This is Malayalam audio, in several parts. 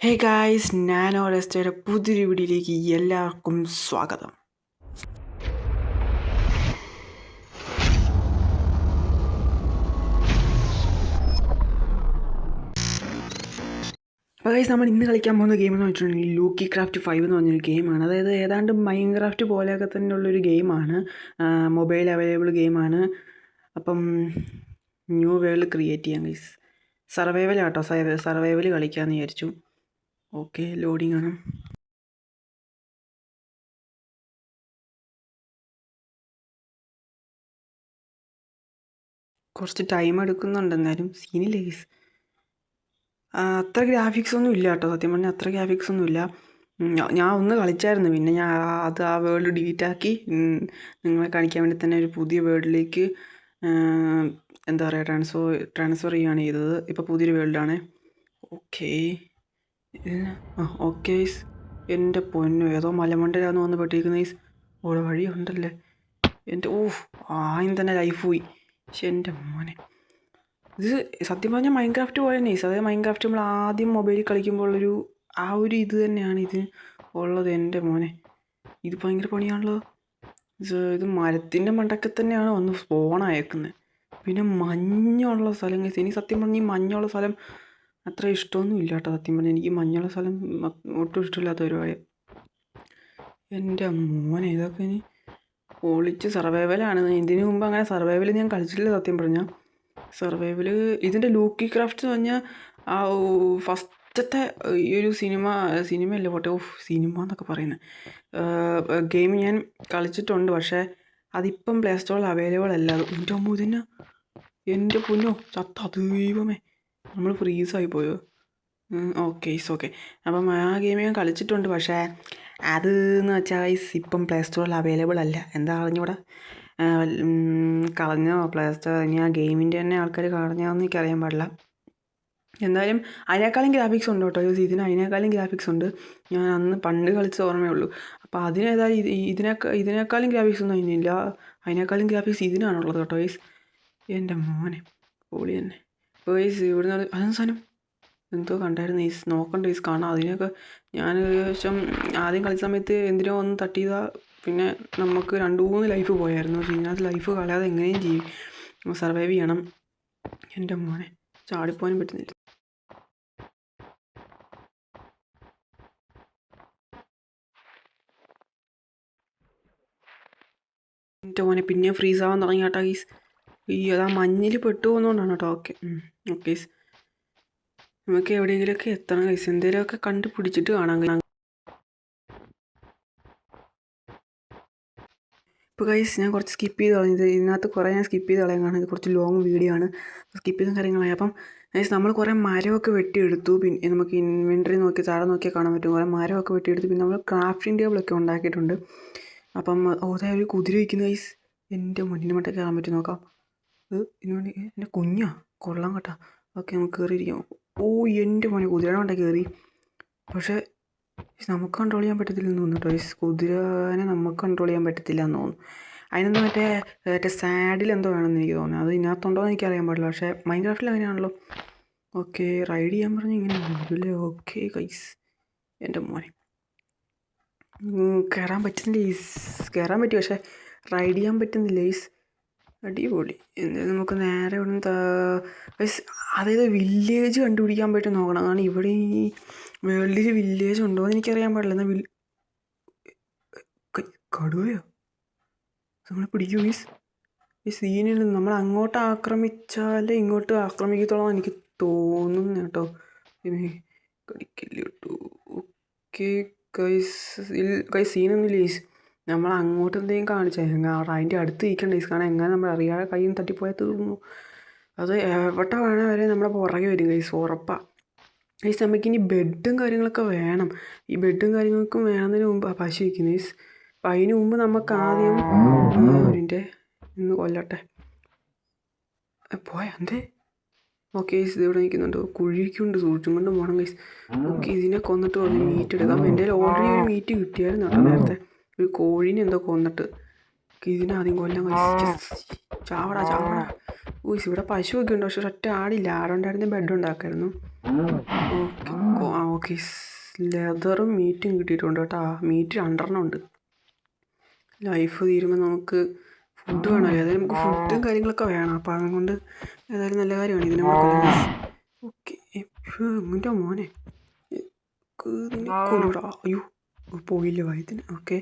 ഹേ ഗായ്സ് നാനോ റെസ്റ്റയുടെ പുതിയൊരു വീഡിയോയിലേക്ക് എല്ലാവർക്കും സ്വാഗതം. ഗൈസ് നമ്മൾ ഇന്ന് കളിക്കാൻ പോകുന്ന ഗെയിം എന്ന് വെച്ചിട്ടുണ്ടെങ്കിൽ ലൂക്കി ക്രാഫ്റ്റ് ഫൈവ് എന്ന് പറഞ്ഞൊരു ഗെയിമാണ് അതായത് ഏതാണ്ട് മൈൻ ക്രാഫ്റ്റ് പോലെയൊക്കെ തന്നെയുള്ളൊരു ഗെയിമാണ് മൊബൈൽ അവൈലബിൾ ഗെയിമാണ് അപ്പം ന്യൂ വേൾഡ് ക്രിയേറ്റ് ചെയ്യാം ഗൈസ് സർവൈവൽ ആട്ടോ സർവൈവൽ കളിക്കാമെന്ന് വിചാരിച്ചു. ഓക്കെ ലോഡിംഗ് ആണ്. കുറച്ച് ടൈം എടുക്കുന്നുണ്ട് എന്നാലും സീനില്ല ഗൈസ് അത്ര ഗ്രാഫിക്സ് ഒന്നും ഇല്ല കേട്ടോ. സത്യം പറഞ്ഞാൽ അത്ര ഗ്രാഫിക്സ് ഒന്നും ഇല്ല. ഞാൻ ഒന്ന് കളിച്ചായിരുന്നു. പിന്നെ ഞാൻ അത് ആ വേൾഡ് ഡിലീറ്റ് ആക്കി. നിങ്ങളെ കാണിക്കാൻ വേണ്ടി തന്നെ ഒരു പുതിയ വേൾഡിലേക്ക് എന്താ പറയുക ട്രാൻസ്ഫർ ട്രാൻസ്ഫർ ചെയ്യുകയാണ് ചെയ്തത്. ഇപ്പോൾ പുതിയൊരു വേൾഡാണ് ഓക്കേ. ആ ഓക്കെ എന്റെ പൊന്നു ഏതോ മലമണ്ടയിലാന്ന് വന്ന് പെട്ടിരിക്കുന്ന ഈസ്. ഓടെ വഴിയുണ്ടല്ലേ? എന്റെ ഓഫ് ആദ്യം തന്നെ ലൈഫ് പോയി. പക്ഷെ എന്റെ മോനെ. ഇത് സത്യം പറഞ്ഞാൽ മൈൻക്രാഫ്റ്റ് പോലെ തന്നെ അതായത് മൈൻക്രാഫ്റ്റ് നമ്മൾ ആദ്യം മൊബൈലിൽ കളിക്കുമ്പോൾ ഒരു ആ ഒരു ഇത് തന്നെയാണ് ഇത് ഉള്ളത്. എന്റെ മോനെ ഇത് ഭയങ്കര പണിയാണല്ലോ. ഇത് മരത്തിന്റെ മണ്ടക്കെ തന്നെയാണ് വന്ന് സ്പോൺ അയക്കുന്നത് പിന്നെ മഞ്ഞുള്ള സ്ഥലം ഇനി സത്യം പറഞ്ഞാൽ ഈ മഞ്ഞുള്ള സ്ഥലം അത്ര ഇഷ്ടമൊന്നും ഇല്ല കേട്ടോ സത്യം പറഞ്ഞാൽ എനിക്ക് മഞ്ഞുള്ള സ്ഥലം ഒട്ടും ഇഷ്ടമില്ലാത്ത ഒരുപാട് എന്റെ മോനെ ഇതൊക്കെ ഇനി പൊളിച്ച് സർവൈവലാണ് ഇതിനു മുമ്പ് അങ്ങനെ സർവൈവൽ ഞാൻ കളിച്ചിട്ടില്ല സത്യം പറഞ്ഞാൽ സർവൈവൽ ഇതിന്റെ ലൂക്കി ക്രാഫ്റ്റ് എന്ന് പറഞ്ഞാൽ ആ ഫസ്റ്റത്തെ ഈ ഒരു സിനിമ സിനിമയല്ലേ പോട്ടെ? ഓഫ് സിനിമ എന്നൊക്കെ പറയുന്നത് ഗെയിം ഞാൻ കളിച്ചിട്ടുണ്ട്. പക്ഷേ അതിപ്പം പ്ലേ സ്റ്റോറിൽ അവൈലബിൾ അല്ല. എന്റെ അമ്മ എന്റെ പൊന്നോ ചത്ത ദൈവമേ. നമ്മൾ ഫ്രീസായി പോയോ? ഓക്കെ ഇസ് ഓക്കെ അപ്പം ആ ഗെയിം ഞാൻ കളിച്ചിട്ടുണ്ട് പക്ഷേ അത് എന്ന് വെച്ചാൽ ഗൈസ് ഇപ്പം പ്ലേ സ്റ്റോറിൽ അവൈലബിൾ അല്ല. എന്താ അറിഞ്ഞൂടാ? കളഞ്ഞോ? പ്ലേ സ്റ്റോർ ഇനി ആ ഗെയിമിന്റെ തന്നെ ആൾക്കാർ കളഞ്ഞാന്ന് എനിക്ക് അറിയാൻ പാടില്ല. എന്തായാലും അതിനേക്കാളും ഗ്രാഫിക്സ് ഉണ്ട് കേട്ടോ ഇതിന് അതിനേക്കാളും ഗ്രാഫിക്സ് ഉണ്ട്. ഞാൻ അന്ന് പണ്ട് കളിച്ച ഓർമ്മയുള്ളൂ അപ്പോൾ അതിനേതായാലും ഇതിനേക്കാൾ ഇതിനേക്കാ ഇതിനേക്കാളും ഗ്രാഫിക്സ് ഒന്നും അതിനില്ല. അതിനേക്കാളും ഗ്രാഫിക്സ് ഇതിനാണുള്ളത് കേട്ടോ ഗൈസ് എന്റെ മോനെ പൊളി തന്നെ. ഇപ്പോൾ ഈ ഇവിടുന്ന് നിന്ന് സാധനം? എന്തോ കണ്ടായിരുന്നു. ഈസ് നോക്കണ്ട ഈസ് കാണാം. അതിനൊക്കെ ഞാൻ ഏകദേശം ആദ്യം കളിച്ച സമയത്ത് എന്തിനോ ഒന്ന് തട്ടിയതാ. പിന്നെ നമുക്ക് രണ്ട് മൂന്ന് ലൈഫ് പോയായിരുന്നു. പക്ഷേ ഇതിനകത്ത് ലൈഫ് കളയാതെ എങ്ങനെയും ചെയ്യും സർവൈവ് ചെയ്യണം. എന്റെ മോനെ ചാടിപ്പോകാനും പറ്റുന്നില്ല. എന്റെ മോനെ പിന്നെ ഫ്രീസ് ആവാൻ തുടങ്ങി കേട്ടോ ഗീസ് ഈ അതാ മഞ്ഞിൽ പെട്ടു പോകുന്നതുകൊണ്ടാണ് കേട്ടോ ഓക്കെ ഓക്കെ നമുക്ക് എവിടെയെങ്കിലുമൊക്കെ എത്തണം കൈസ് എന്തെങ്കിലുമൊക്കെ കണ്ടുപിടിച്ചിട്ട് കാണാം guys. ഇപ്പോൾ കൈസ് ഞാൻ കുറച്ച് സ്കിപ്പ് ചെയ്ത് കളഞ്ഞത്. ഇതിനകത്ത് കുറേ ഞാൻ സ്കിപ്പ് ചെയ്ത് കളയാൻ ഇത് കുറച്ച് ലോങ് വീഡിയോ ആണ്. സ്കിപ്പ് ചെയ്ത കാര്യങ്ങളായി. അപ്പം ഗൈസ് നമ്മൾ കുറേ മരമൊക്കെ വെട്ടിയെടുത്തു. പിന്നെ നമുക്ക് ഇൻവെന്ററി നോക്കി താഴെ നോക്കിയാൽ കാണാൻ പറ്റും. കുറേ മരമൊക്കെ വെട്ടിയെടുത്തു. പിന്നെ നമ്മൾ ക്രാഫ്റ്റിംഗ് ടേബിളൊക്കെ ഉണ്ടാക്കിയിട്ടുണ്ട്. അപ്പം ഓതായ ഒരു കുതിര വയ്ക്കുന്ന ഗൈസ് എന്റെ മുന്നിൽ മട്ടേ കയറാൻ പറ്റും. നോക്കാം. വേണ്ടി എന്റെ കുഞ്ഞാ. കൊള്ളാം കേട്ടാ. ഓക്കെ നമുക്ക് കയറിയിരിക്കാം ഓ എന്റെ മോനെ കുതിരയുടെ മണ്ട കയറി പക്ഷേ നമുക്ക് കൺട്രോൾ ചെയ്യാൻ പറ്റത്തില്ലെന്ന് തോന്നുന്നു കേട്ടോ. ഈ കുതിരനെ നമുക്ക് കൺട്രോൾ ചെയ്യാൻ പറ്റത്തില്ല എന്ന് തോന്നുന്നു. അതിനൊന്നും മറ്റേ മറ്റേ സാഡിൽ എന്തോ വേണമെന്ന് എനിക്ക് തോന്നുന്നു. അത് ഇതിനകത്തുണ്ടോ എന്ന് എനിക്ക് അറിയാൻ പാടില്ല. പക്ഷേ മൈൻഡ് ക്രാഫ്റ്റിൽ അങ്ങനെയാണല്ലോ. ഓക്കെ റൈഡ് ചെയ്യാൻ പറഞ്ഞ് ഇങ്ങനെ ഓക്കെ കൈസ് എന്റെ മോനെ. കയറാൻ പറ്റുന്നില്ല ഈസ് കയറാൻ പറ്റി പക്ഷേ റൈഡ് ചെയ്യാൻ പറ്റുന്നില്ല ഈസ് അടിപൊളി. എന്തായാലും നമുക്ക് നേരെ ഇവിടെ നിന്ന് ഗൈസ് അതായത് വില്ലേജ് കണ്ടുപിടിക്കാൻ പറ്റും നോക്കണം. കാരണം ഇവിടെ ഈ വേൾഡിൽ വില്ലേജ് ഉണ്ടോ എന്ന് എനിക്കറിയാൻ പാടില്ല. എന്നാൽ വിൽ കടുവയോ? നമ്മളെ പിടിക്കൂ മീസ് ഈ സീനിൽ നമ്മൾ അങ്ങോട്ട് ആക്രമിച്ചാലേ ഇങ്ങോട്ട് ആക്രമിക്കത്തോളം എനിക്ക് തോന്നുന്നു കേട്ടോ. കടിക്കില്ല കേട്ടോ ഓക്കെ കൈസ് കൈ സീനൊന്നുമില്ല ഈസ് നമ്മൾ അങ്ങോട്ട് എന്തെങ്കിലും കാണിച്ചാൽ അതിന്റെ അടുത്ത് ഇരിക്കണ്ട ഈസ് കാരണം എങ്ങനെ നമ്മൾ അറിയാതെ നിന്ന് തട്ടിപ്പോയാൽ തീർന്നു. അത് എവിടെ വേണേൽ വരെ നമ്മുടെ പുറകെ വരും ഗൈസ് ഉറപ്പാണ് ഗൈസ് നമുക്കിനി ബെഡും കാര്യങ്ങളൊക്കെ വേണം. ഈ ബെഡും കാര്യങ്ങൾക്കും വേണമെന്നതിന് മുമ്പ് പശു വയ്ക്കുന്നു ഈസ് അപ്പം അതിന് മുമ്പ് നമുക്ക് ആദ്യം അവരിന്റെ ഇന്ന് കൊല്ലട്ടെ. പോയാ? എന്തേ? ഓക്കെ ഗൈസ് ഇത് ഇവിടെ നിൽക്കുന്നുണ്ട്. കുഴിക്കുണ്ട് സൂക്ഷിച്ചും കൊണ്ട് പോകണം ഗൈസ് ഓക്കെ ഇതിനെ കൊന്നിട്ട് കുറച്ച് മീറ്റ് എടുക്കാം. എന്റെ ഓൾറെഡി ഒരു മീറ്റ് കിട്ടിയായിരുന്നു കേട്ടോ നേരത്തെ. ഒരു കോഴീനെ എന്തോ കൊന്നിട്ട്. ഇതിനാദ്യം കൊല്ലം ഗൈസ് ചാവടാ ചാവടാ. ഊസ് ഇവിടെ പശുവൊക്കെ ഉണ്ട് പക്ഷെ ഒറ്റ ആടില്ല. ആടുണ്ടായിരുന്ന ബെഡ് ഉണ്ടാക്കായിരുന്നു. ഓക്കെ ആ ഓക്കെ. ലെതറും മീറ്റും കിട്ടിയിട്ടുണ്ട് കേട്ടോ. മീറ്റ് രണ്ടെണ്ണം ഉണ്ട്. ലൈഫ് തീരുമ്പോൾ നമുക്ക് ഫുഡ് വേണം അതായത് നമുക്ക് ഫുഡും കാര്യങ്ങളൊക്കെ വേണം. അപ്പോൾ അതുകൊണ്ട് ഏതായാലും നല്ല കാര്യമാണ് ഇതിനെ ഓക്കെ എന്റെ മോനെ? കൊല്ലൂടാ. അയ്യോ. പോയില്ല വയത്തിന് ഓക്കെ.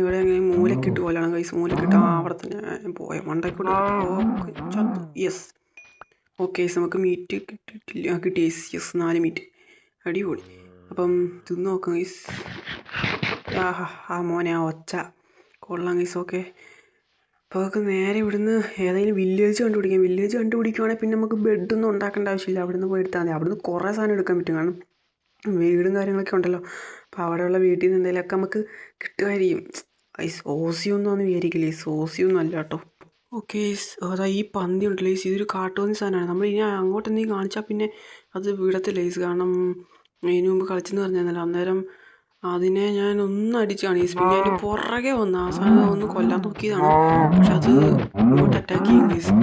ഇവിടെ മൂലക്കിട്ട് പോലെയാണ് കൈസ് മൂലക്കിട്ട് ആ അവിടെ തന്നെ പോയ. മണ്ടക്കൂടെ യെസ് ഓക്കെ നമുക്ക് മീറ്റ് കിട്ടിയിട്ടില്ല കിട്ടി. യെസ് യെസ് നാല് മീറ്റ് അടിപൊളി. അപ്പം തിന്ന് നോക്കാം ഗൈസ് ആ ആ മോനെ ആ ഒച്ച. കൊള്ളാം ഗൈസ് ഓക്കെ അപ്പോൾ നമുക്ക് നേരെ ഇവിടുന്ന് ഏതെങ്കിലും വില്ലേജ് കണ്ടുപിടിക്കാം. വില്ലേജ് കണ്ടുപിടിക്കുവാണെങ്കിൽ പിന്നെ നമുക്ക് ബെഡൊന്നും ഉണ്ടാക്കേണ്ട ആവശ്യമില്ല. അവിടുന്ന് പോയി എടുത്താൽ മതി. അവിടുന്ന് കുറേ സാധനം എടുക്കാൻ പറ്റും. കാരണം വീടും കാര്യങ്ങളൊക്കെ ഉണ്ടല്ലോ. അപ്പോൾ അവിടെയുള്ള വീട്ടിൽ നിന്ന് എന്തെങ്കിലുമൊക്കെ നമുക്ക് കിട്ടുമായിരിക്കും. ഈ സോസിയൊന്നും വിചാരിക്കില്ല? ഈ സോസിയൊന്നും അല്ല കേട്ടോ. ഓക്കെ അതാ ഈ പന്തി ഉണ്ടല്ലോ. ഈ ഇതൊരു കാട്ടുപന്നി സാധനമാണ്. നമ്മൾ ഇനി അങ്ങോട്ട് എന്തെങ്കിലും കാണിച്ചാൽ പിന്നെ അത് വിടത്തില്ല. ഈസ് കാരണം അതിന് മുമ്പ് കളിച്ചെന്ന് പറഞ്ഞാൽ അന്നേരം അതിനെ ഞാൻ ഒന്ന് അടിച്ചാണ്. ഈ പിന്നെ അതിന്റെ പുറകെ വന്ന് ആ സാധനം ഒന്ന് കൊല്ലാൻ നോക്കിയതാണ്. പക്ഷെ അത് ഇങ്ങോട്ട് അറ്റാക്ക് ചെയ്യും.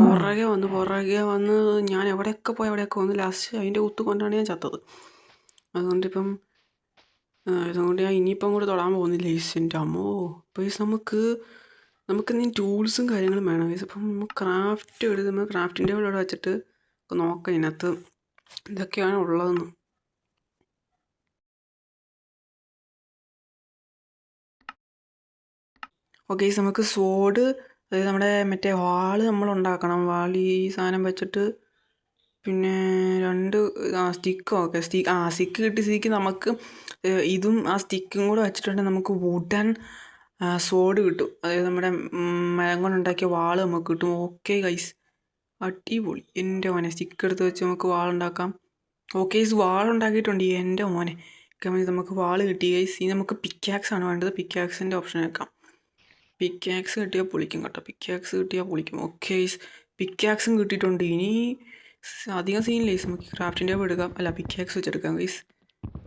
പുറകെ വന്ന് പുറകെ വന്ന് ഞാൻ എവിടെയൊക്കെ പോയി എവിടെയൊക്കെ വന്ന് ലാസ്റ്റ് അതിന്റെ കുത്തു കൊണ്ടാണ് ഞാൻ ചത്തത്. അതുകൊണ്ടിപ്പം അതുകൊണ്ട് ഞാൻ ഇനിയിപ്പം കൂടെ തൊടാൻ പോകുന്നില്ല. ഗൈസ് എന്റെ അമ്മോ ഗൈസ് നമുക്ക് നമുക്ക് ഇനി ടൂൾസും കാര്യങ്ങളും വേണം. ഗൈസ് അപ്പം നമുക്ക് ക്രാഫ്റ്റ് എടുത്ത് നമ്മൾ ക്രാഫ്റ്റിന്റെ അവിടെ വെച്ചിട്ട് നോക്കാം. ഇതിനകത്ത് ഇതൊക്കെയാണ് ഉള്ളതെന്ന്. ഓക്കെ നമുക്ക് സോഡ് അതായത് നമ്മുടെ മറ്റേ വാൾ നമ്മൾ ഉണ്ടാക്കണം. വാൾ ഈ സാധനം വെച്ചിട്ട് പിന്നെ രണ്ട് ആ സ്റ്റിക്ക് ഓക്കെ സ്റ്റിക്ക് ആ സ്റ്റിക്ക് കിട്ടി സ്റ്റിക്ക് നമുക്ക് ഇതും ആ സ്റ്റിക്കും കൂടെ വെച്ചിട്ടുണ്ടെങ്കിൽ നമുക്ക് വുഡൻ സോഡ് കിട്ടും. അതായത് നമ്മുടെ മരം കൊണ്ടുണ്ടാക്കിയ വാൾ നമുക്ക് കിട്ടും. ഓക്കെ ഗൈസ് അടിപൊളി. എന്റെ മോനെ സ്റ്റിക്ക് എടുത്ത് വെച്ച് നമുക്ക് വാളുണ്ടാക്കാം. ഓക്കെ ഗൈസ് വാളുണ്ടാക്കിയിട്ടുണ്ട് എന്റെ മോനെ. നമുക്ക് വാൾ കിട്ടി ഗൈസ് ഇനി നമുക്ക് പിക്കാക്സ് ആണ് വേണ്ടത്. പിക്കാക്സിന്റെ ഓപ്ഷൻ വെക്കാം. പിക്കാക്സ് കിട്ടിയാൽ പൊളിക്കും കേട്ടോ. പിക്കാക്സ് കിട്ടിയാൽ പൊളിക്കും. ഓക്കെ ഗൈസ് പിക്കാക്സും കിട്ടിയിട്ടുണ്ട്. ഇനി അധികം സീനില്ല ഗൈസ് നമുക്ക് ക്രാഫ്റ്റിന്റെ ടേബിൾ എടുക്കാം അല്ല പിക്കാക്സ് വെച്ചെടുക്കാം ഗൈസ്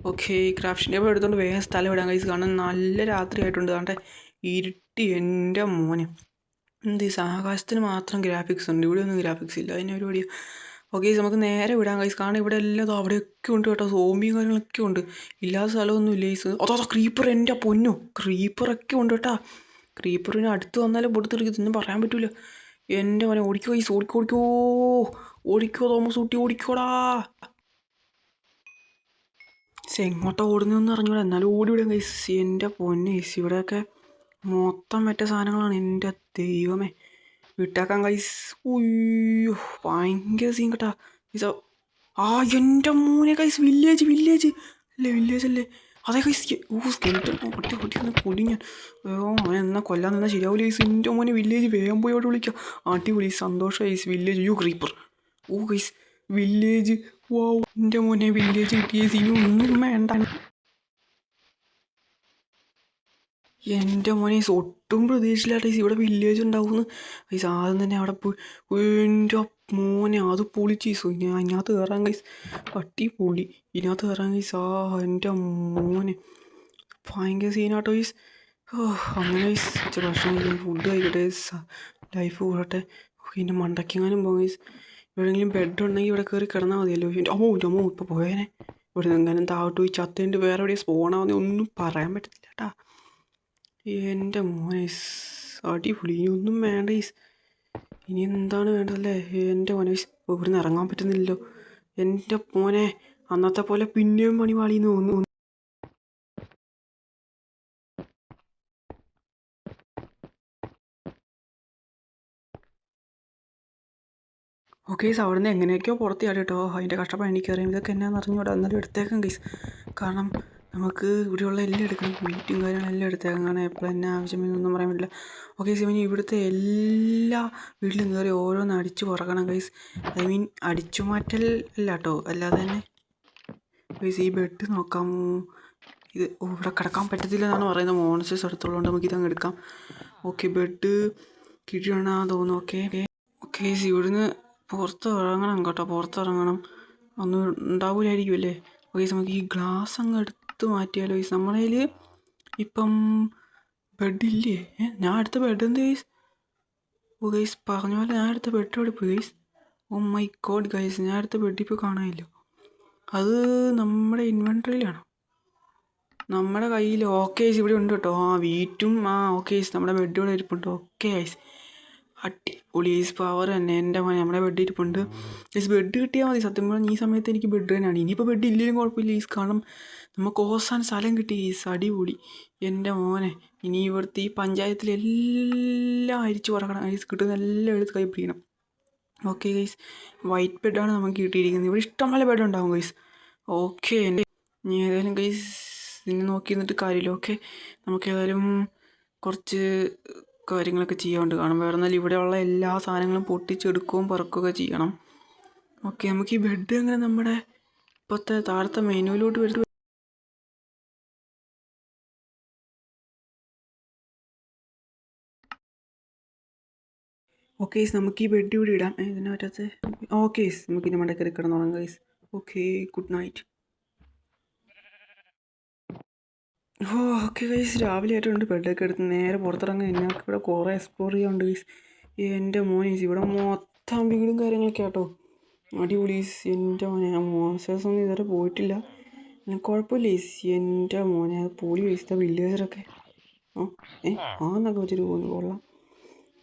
ഓക്കെ ക്രാഫ്റ്റിന്റെ ടേബിൾ എടുത്തുകൊണ്ട് വേഗം സ്ഥലം ഇടാം ഗൈസ് കാരണം നല്ല രാത്രി ആയിട്ടുണ്ട്. കാരണം ഇരുട്ടി എന്റെ മോനെ. എന്ത് ആകാശത്തിന് മാത്രം ഗ്രാഫിക്സ് ഉണ്ട്. ഇവിടെ ഒന്നും ഗ്രാഫിക്സ് ഇല്ല. അതിന് പരിപാടി ഓക്കെ നമുക്ക് നേരെ വിടാം ഗൈസ് കാരണം ഇവിടെ എല്ലാതും അവിടെയൊക്കെ ഉണ്ട് കേട്ടോ. സോംബിയും കാര്യങ്ങളൊക്കെ ഉണ്ട്. ഇല്ലാത്ത സ്ഥലമൊന്നും ഇല്ല അതോ അതോ ക്രീപ്പർ എന്റെ പൊന്നു? ക്രീപ്പറൊക്കെ ഉണ്ട് കേട്ടോ. ക്രീപ്പറിന് അടുത്ത് വന്നാലും പൊടുത്തെടുക്കും ഇതൊന്നും പറയാൻ പറ്റില്ല എന്റെ മോനെ ഓടിക്കോ ഗൈസ് ഓടിക്കോ ഓടിക്കോ. ഓടിക്കോ തോമസ് ഊട്ടി ഓടിക്കോടാ എങ്ങോട്ടാ ഓടുന്നതെന്ന് അറിഞ്ഞൂടാ. എന്നാലും ഓടി വിടാൻ കൈസ് എന്റെ പൊന്ന് കൈസ് ഇവിടെയൊക്കെ മൊത്തം മറ്റേ സാധനങ്ങളാണ്. എന്റെ ദൈവമേ. വിട്ടാക്കാൻ കൈസ് ഉയ്യോ ഭയങ്കര സീൻ കേട്ടാ. കൈസ ആ എന്റെ മൂനെ കൈസ് വില്ലേജ് വില്ലേജ് അല്ലേ വില്ലേജ് അല്ലേ? അതേ കൈസ് ഓ സ്കെൽറ്റൻ ഒട്ടി ഒട്ടി ഒന്ന് ഞാൻ. ഓ മോനെ എന്നാൽ കൊല്ലാൻ നിന്നാൽ ശരിയാവില്ല കൈസ് എന്റെ മോനെ വില്ലേജ് വേഗം പോയി അവിടെ വിളിക്കാം. അടിപൊളി സന്തോഷം കൈസ് village you creeper oh guys village. വോ എന്റെ മോനെ വില്ലേജ് കിട്ടിയ സീനും ഒന്നും വേണ്ട. എന്റെ മോനെ ഒട്ടും പ്രതീക്ഷയില്ലാട്ടെ ഇവിടെ വില്ലേജ് ഉണ്ടാവുമെന്ന്. ഗൈസ് ആദ്യം തന്നെ അവിടെ പോയി എന്റെ മോനെ അത് പൊളിച്ചീസോ ഞാൻ അതിനകത്ത് കയറാൻ ഗൈസ് പട്ടി പൊളി. ഇതിനകത്ത് കയറാൻ ഗൈസ് ആ എന്റെ മോനെ. ഭയങ്കര സീനാട്ടോ ഓ അങ്ങനെ ഈസ് ഇച്ചിരി ഭക്ഷണം ഫുഡ് കഴിക്കട്ടെ ലൈഫ് കൂടട്ടെ പിന്നെ മണ്ടയ്ക്കെങ്ങാനും പോകും ഈസ് എവിടെയെങ്കിലും ബെഡ് ഉണ്ടെങ്കിൽ ഇവിടെ കയറി കിടന്നാൽ മതിയല്ലോ. എന്റെ അമ്മോ എന്റെ അമ്മോ ഇപ്പോൾ പോയേനെ. ഇവിടെ എങ്ങനെ താവട്ട് പോയി ചത്തേന്റെ വേറെ എവിടെയും സ്പോണാവുന്ന ഒന്നും പറയാൻ പറ്റത്തില്ല കേട്ടാ എന്റെ മോനെ അടിപൊളി. ഒന്നും വേണ്ട ഈസ്. ഇനി എന്താണ് വേണ്ടതല്ലേ? എന്റെ മോനെ ഇവിടുന്ന് ഇറങ്ങാൻ പറ്റുന്നില്ലല്ലോ. എന്റെ മോനെ അന്നത്തെ പോലെ പിന്നെയും പണി തോന്നുന്നു ഓക്കെ ഗൈസ് നിന്ന് എങ്ങനെയൊക്കെയോ പുറത്ത് ചാടി കേട്ടോ അതിന്റെ കഷ്ടപ്പാട് എനിക്ക് അറിയാം ഇതൊക്കെ എന്നാന്ന് അറിഞ്ഞൂടാ. എന്നാലും എടുത്തേക്കാം ഗൈസ് കാരണം നമുക്ക് ഇവിടെയുള്ള എല്ലാം എടുക്കണം. മീറ്റും കാര്യങ്ങളും എല്ലാം എടുത്തേക്കാം. കാരണം എപ്പോഴും എന്നാ ആവശ്യമെന്നൊന്നും പറയാൻ പറ്റില്ല. ഓക്കെ ഗൈസ് ഇനി ഇവിടുത്തെ എല്ലാ വീട്ടിലും കയറി ഓരോന്ന് അടിച്ചു പുറക്കണം ഗൈസ് ഐ മീൻ അടിച്ചു മാറ്റൽ അല്ല കേട്ടോ അല്ലാതെ തന്നെ ഗൈസ് ഈ ബെഡ് നോക്കാമോ? ഇത് ഇവിടെ കിടക്കാൻ പറ്റത്തില്ല എന്നാണ് പറയുന്നത് മോൺസ്റ്റേഴ്സ് എടുത്തുള്ളതുകൊണ്ട് നമുക്ക് ഇതങ്ങ് എടുക്കാം. ഓക്കെ ബെഡ് കിഴിയണ തോന്നുന്നു. Okay okay. ഇവിടുന്ന് പുറത്ത് ഇറങ്ങണം കേട്ടോ പുറത്ത് ഇറങ്ങണം ഒന്നും ഉണ്ടാവില്ലായിരിക്കും അല്ലേ ഓക്കെ നമുക്ക് ഈ ഗ്ലാസ് അങ്ങ് എടുത്ത് മാറ്റിയാലോ ഈ നമ്മളതിൽ ഇപ്പം ബെഡില്ലേ ഞാൻ അടുത്ത ബെഡ് എന്ത് ഗൈസ് ഓ ഗൈസ് പറഞ്ഞ പോലെ ഞാൻ അടുത്ത ബെഡ് എവിടെ പോയി guys oh my God guys ഞാൻ അടുത്ത ബെഡ് ഇപ്പോൾ കാണാനില്ല. അത് നമ്മുടെ ഇൻവെൻട്രിയിലാണ് നമ്മുടെ കയ്യിൽ ഓക്കെ ഐസ് ഇവിടെ ഉണ്ട് കേട്ടോ. ആ വീറ്റും ആ ഓക്കേസ് നമ്മുടെ ബെഡ് ഇവിടെ ഇരിപ്പുണ്ട്. ഓക്കെ ഐസ് അടിപൊളി ഈസ് പവർ തന്നെ. എന്റെ നമ്മുടെ ബെഡ് ഇരിപ്പുണ്ട്. ഈസ് ബെഡ് കിട്ടിയാൽ മതി. സത്യം പറഞ്ഞാൽ ഈ സമയത്ത് എനിക്ക് ബെഡ് തന്നെയാണ്. ഇനിയിപ്പോൾ ബെഡ് ഇല്ലെങ്കിലും കുഴപ്പമില്ല ഈസ് കാരണം നമുക്ക് ഓസാൻ സ്ഥലം കിട്ടി ഈസ് അടിപൊളി. എന്റെ മോനെ ഇനി ഇവിടുത്തെ ഈ പഞ്ചായത്തിലെല്ലാം അരിച്ചു പറക്കണം ഐസ് കിട്ടുന്ന എല്ലാം എടുത്ത് കൈ പിടിക്കണം. ഓക്കെ ഗൈസ് വൈറ്റ് ബെഡാണ് നമുക്ക് കിട്ടിയിരിക്കുന്നത്. ഇവിടെ ഇഷ്ടംപോലെ ബെഡ് ഉണ്ടാവും ഗൈസ് ഓക്കെ എന്റെ ഇനി ഏതായാലും ഗൈസ് ഇനി നോക്കി നിന്നിട്ട് കാര്യമില്ല ഓക്കെ നമുക്ക് ഏതായാലും കുറച്ച് കാര്യങ്ങളൊക്കെ ചെയ്യാണ്ട് കാണും. വേറെ എന്നാൽ ഇവിടെയുള്ള എല്ലാ സാധനങ്ങളും പൊട്ടിച്ചെടുക്കുകയും പറക്കുകയൊക്കെ ചെയ്യണം. ഓക്കെ നമുക്ക് ഈ ബെഡ് അങ്ങനെ നമ്മുടെ ഇപ്പോഴത്തെ താഴത്തെ മെനുവിലോട്ട് വരുന്നത് ഓക്കെ നമുക്ക് ഈ ബെഡ് ഇവിടെ ഇടാം. ഇതിനകത്ത് ഓക്കെ നമുക്ക് ഇനി മണ്ടക്കറി കിടന്നുറങ്ങാം guys okay good night oh okay guys രാവിലെ ആയിട്ടുണ്ട്. ബെഡൊക്കെ എടുത്ത് നേരെ പുറത്തിറങ്ങാൻ ഞങ്ങൾക്ക് ഇവിടെ കുറേ എക്സ്പ്ലോർ ചെയ്യാണ്ട് ഗൈസ് എന്റെ മോനീസ് ഇവിടെ മൊത്തം വീടും കാര്യങ്ങളൊക്കെ ആട്ടോ. അടിപൊളി ഈസ് എന്റെ മോനെ ആ മോൺസേഴ്സ് ഒന്നും ഇതുവരെ പോയിട്ടില്ല. കുഴപ്പമില്ല ഈസ് എന്റെ മോനെ അത് പോളി വേസ്റ്റ് വില്ലേജറൊക്കെ ആ ഏ ആ എന്നൊക്കെ വെച്ചിട്ട് പോകുന്നു കൊള്ളാം.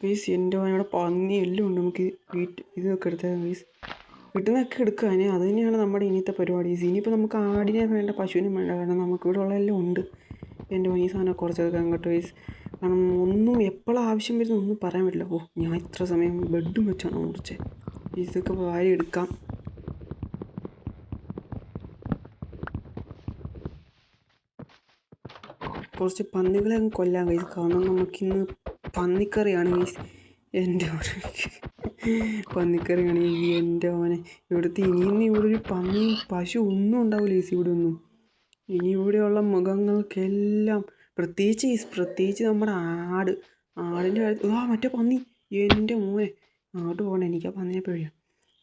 ഗൈസ് എന്റെ മോനെ ഇവിടെ പന്നി എല്ലാം ഉണ്ട്. നമുക്ക് വീട്ട് ഇതൊക്കെ എടുത്താൽ ഗൈസ് കിട്ടുന്നതൊക്കെ അതിന് അത് തന്നെയാണ് നമ്മുടെ ഇനിയത്തെ പരിപാടി. ഇനിയിപ്പോൾ നമുക്ക് ആടിനെ വേണ്ട പശുവിനും വേണ്ട. കാരണം നമുക്ക് ഇവിടെ ഉള്ള എല്ലാം ഉണ്ട്. എന്റെ ഈ സാധനം കുറച്ചെടുക്കാൻ കേട്ടോ വയസ്സ് കാരണം ഒന്നും എപ്പോഴും ആവശ്യം വരുന്ന ഒന്നും പറയാൻ പറ്റില്ല. ഓ ഞാൻ ഇത്ര സമയം ബെഡും വെച്ചാണ് മുറിച്ചത് ഇതൊക്കെ വാരി എടുക്കാം. കുറച്ച് പന്നികളെ കൊല്ലാൻ കഴിയും കാരണം നമുക്കിന്ന് പന്നിക്കറിയാണ് മീൻസ് എന്റെ മോനെ പന്നിക്കറിയാണ് ഈ എന്റെ മോനെ. ഇവിടുത്തെ ഇനിയൊന്നും ഇവിടെ ഒരു പന്നി പശു ഒന്നും ഉണ്ടാവില്ല ഈസി ഇവിടെ ഒന്നും ഇനി ഇവിടെയുള്ള മൃഗങ്ങൾക്കെല്ലാം പ്രത്യേകിച്ച് പ്രത്യേകിച്ച് നമ്മുടെ ആട്. ആടിന്റെ കാര്യത്തിൽ ആ മറ്റേ പന്നി. എന്റെ മോനെ. അങ്ങോട്ട് പോകണം എനിക്ക് ആ പന്നിനെ പേടിയാണ്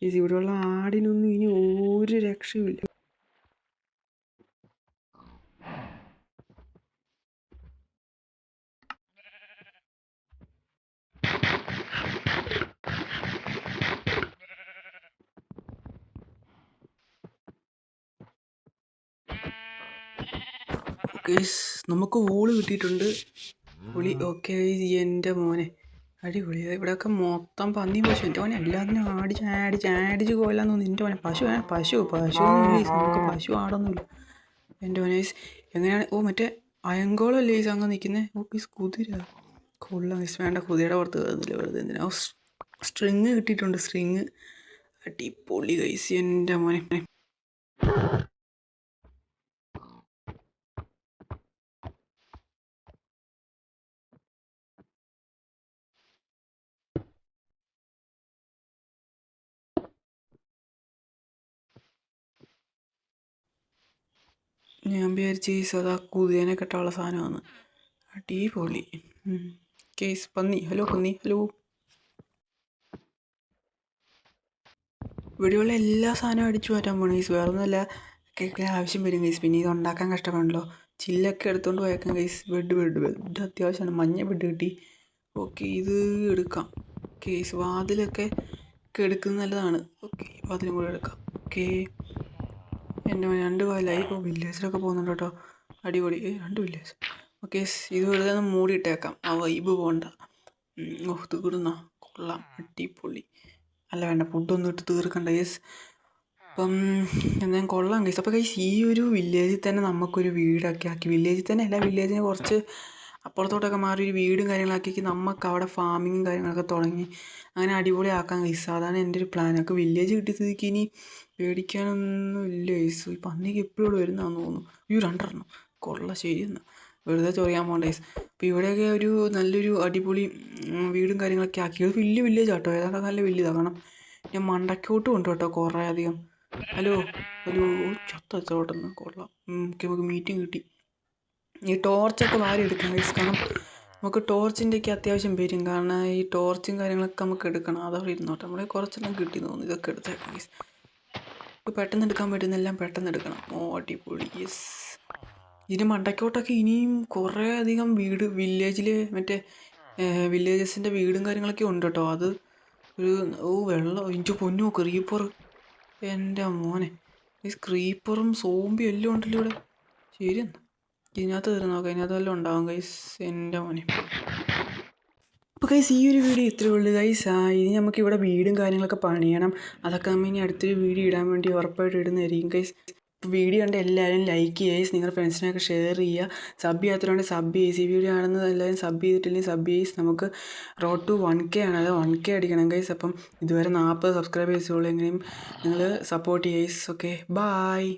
ഈസ് ഇവിടെയുള്ള ആടിനൊന്നും ഇനി ഒരു രക്ഷയുമില്ല. ഗൈസ് നമുക്ക് വൂൾ കിട്ടിയിട്ടുണ്ട്. പുളി ഓക്കെ എന്റെ മോനെ. അടിപൊളി. ഇവിടെയൊക്കെ മൊത്തം പന്നി പശു. എന്റെ മോനെ എല്ലാത്തിനും ആടിച്ച് ആടിച്ച് ആടിച്ച് കൊല്ലാൻ തോന്നി എന്റെ മോനെ പശു പശു പശു. നമുക്ക് പശു ആടൊന്നുമില്ല. എന്റെ മോനെ ഗൈസ് എങ്ങനെയാണ്? ഓ മറ്റേ അയങ്കോളല്ലേ ഈസ് അങ്ങ് നിൽക്കുന്നത് ഓ ഈസ് കുതിര. കൊള്ളാം ഗൈസ് വേണ്ട കുതിരയുടെ പുറത്ത് കയറുന്നില്ല വെറുതെ എന്തിനാ? സ്ട്രിങ് കിട്ടിയിട്ടുണ്ട് സ്ട്രിങ് അടിപൊളി ഗൈസ് എന്റെ മോനെ. ഞാൻ വിചാരിച്ച കേസ് അത് ആ കുതിരനെ കെട്ടാനുള്ള സാധനമാണ് അടിപൊളി. കേസ് പന്നി. ഹലോ പന്നി. ഹലോ. ഇവിടെയുള്ള എല്ലാ സാധനവും അടിച്ചു മാറ്റാൻ പോകണം ഗൈസ് വേറെ ഒന്നുമല്ല കേൾക്കാൻ ആവശ്യം വരും ഗൈസ് പിന്നെ ഇത് ഉണ്ടാക്കാൻ കഷ്ടപ്പെടണല്ലോ. ചില്ലൊക്കെ എടുത്തുകൊണ്ട് പോയേക്കാം ഗൈസ് ബെഡ് ബെഡ് ബെഡ്. അത്യാവശ്യമാണ് മഞ്ഞ ബെഡ് കിട്ടി. ഓക്കെ ഇത് എടുക്കാം. കേസ് വാതിലൊക്കെ എടുക്കുന്നത് നല്ലതാണ്. ഓക്കെ വാതിലും കൂടെ എടുക്കാം. ഓക്കെ. എന്റെ രണ്ട് കൊല്ലമായി ഇപ്പോൾ വില്ലേജിലൊക്കെ പോകുന്നുണ്ട് കേട്ടോ അടിപൊളി. ഏ രണ്ട് വില്ലേജ്. ഓക്കെ ഇത് വെറുതെ ഒന്ന് മൂടിയിട്ടേക്കാം. ആ വൈബ് പോകണ്ട ഓഹ് തീർന്നോ. കൊള്ളാം. അടിപൊളി. അല്ല വേണ്ട. ഫുഡൊന്നും ഇട്ട് തീർക്കണ്ട യെസ് അപ്പം എന്തായാലും കൊള്ളാം ഗൈസ് അപ്പോൾ ഗൈസ് ഈ ഒരു വില്ലേജിൽ തന്നെ നമുക്കൊരു വീടൊക്കെ ആക്കി. വില്ലേജിൽ തന്നെ അല്ല വില്ലേജിനെ കുറച്ച് അപ്പുറത്തോട്ടൊക്കെ മാറി ഒരു വീടും കാര്യങ്ങളൊക്കെ ആക്കി നമുക്ക് അവിടെ ഫാമിങ്ങും കാര്യങ്ങളൊക്കെ തുടങ്ങി. അങ്ങനെ അടിപൊളി ആക്കാൻ ഗൈസ് അതാണ് എന്റെ ഒരു പ്ലാൻ ഒക്കെ വില്ലേജ് കിട്ടിയ സ്ഥിതിക്ക് ഇനി പേടിക്കാനൊന്നും ഇല്ല ഗൈസ് ഈ പന്നിക്ക് എപ്പോഴും വരുന്നതാണെന്ന് തോന്നുന്നു. അയ്യോ രണ്ടെണ്ണം. കൊള്ള ശരിയെന്ന്. വെറുതെ ചൊറിയാൻ പോകണ്ട ഗൈസ് അപ്പോൾ ഇവിടെയൊക്കെ ഒരു നല്ലൊരു അടിപൊളി വീടും കാര്യങ്ങളൊക്കെ ആക്കി. ഇത് വലിയ വില്ലേജ് ആട്ടോ. ഏതാണ്ട് നല്ല വലിയതാണ് കാരണം ഞാൻ മണ്ടക്കോട്ട് ഉണ്ട് കേട്ടോ കുറേ അധികം. ഹലോ? ഹലോ? ചത്തോട്ടെന്ന് കൊള്ളാം. ഓക്കെ നമുക്ക് മീറ്റിംഗ് കിട്ടി. ഈ ടോർച്ചൊക്കെ വാരി എടുക്കണം ഗൈസ് കാരണം നമുക്ക് ടോർച്ചിന്റെ ഒക്കെ അത്യാവശ്യം വരും കാരണം ഈ ടോർച്ചും കാര്യങ്ങളൊക്കെ നമുക്ക് എടുക്കണം. അതവിടെ ഇരുന്നോട്ടെ. നമ്മളെ കുറച്ചെല്ലാം കിട്ടി തോന്നുന്നു ഇതൊക്കെ എടുത്തേക്കാം ഗൈസ് ഇപ്പോൾ പെട്ടെന്ന് എടുക്കാൻ പറ്റുന്നെല്ലാം പെട്ടെന്ന് എടുക്കണം. ഓ അടിപൊളി. യെസ് ഇതിന് മണ്ടക്കോട്ടൊക്കെ ഇനിയും കുറേ അധികം വീട് വില്ലേജിൽ മറ്റേ വില്ലേജസിന്റെ വീടും കാര്യങ്ങളൊക്കെ ഉണ്ട് കേട്ടോ. അത് ഒരു ഓ വെള്ളം. ഇഞ്ചു പൊന്നു ക്രീപ്പർ എന്റെ മോനെ. ഈ ക്രീപ്പറും സോംബിയും എല്ലാം ഉണ്ടല്ലോ ഇവിടെ. ശരി എന്നാ. ഇതിനകത്ത് കയറി നോക്കാം ഇതിനകത്ത് വല്ലതും ഉണ്ടാവും ഗൈസ് എന്റെ മോനെ. അപ്പോൾ ഗൈസ് ഈ ഒരു വീഡിയോ ഇത്രയേ ഉള്ളൂ ഗൈസ് ഇനി നമുക്ക് ഇവിടെ വീടും കാര്യങ്ങളൊക്കെ പണിയണം. അതൊക്കെ നമ്മൾ ഇനി അടുത്തൊരു വീഡിയോ ഇടാൻ വേണ്ടി ഉറപ്പായിട്ട് ഇടുന്നതായിരിക്കും ഗൈസ് വീഡിയോ കണ്ട് എല്ലാവരും ലൈക്ക് ചെയ്യുക നിങ്ങളുടെ ഫ്രണ്ട്സിനൊക്കെ ഷെയർ ചെയ്യുക. സബ് ചെയ്യാത്തവരുണ്ട് സബ് ചെയ്യുക. ഈ വീഡിയോ ആണെന്ന് എല്ലാവരും സബ് ചെയ്തിട്ടില്ലെങ്കിൽ സബ് ചെയ്സ് നമുക്ക് റോഡ് ടു വൺ കെ ആണ്. അത് വൺ കെ അടിക്കണം ഗൈസ് അപ്പം ഇതുവരെ നാൽപ്പത് സബ്സ്ക്രൈബേഴ്സുള്ളൂ എങ്ങനെയും നിങ്ങൾ സപ്പോർട്ട് ചെയ്യേസ് ഓക്കെ ബായ്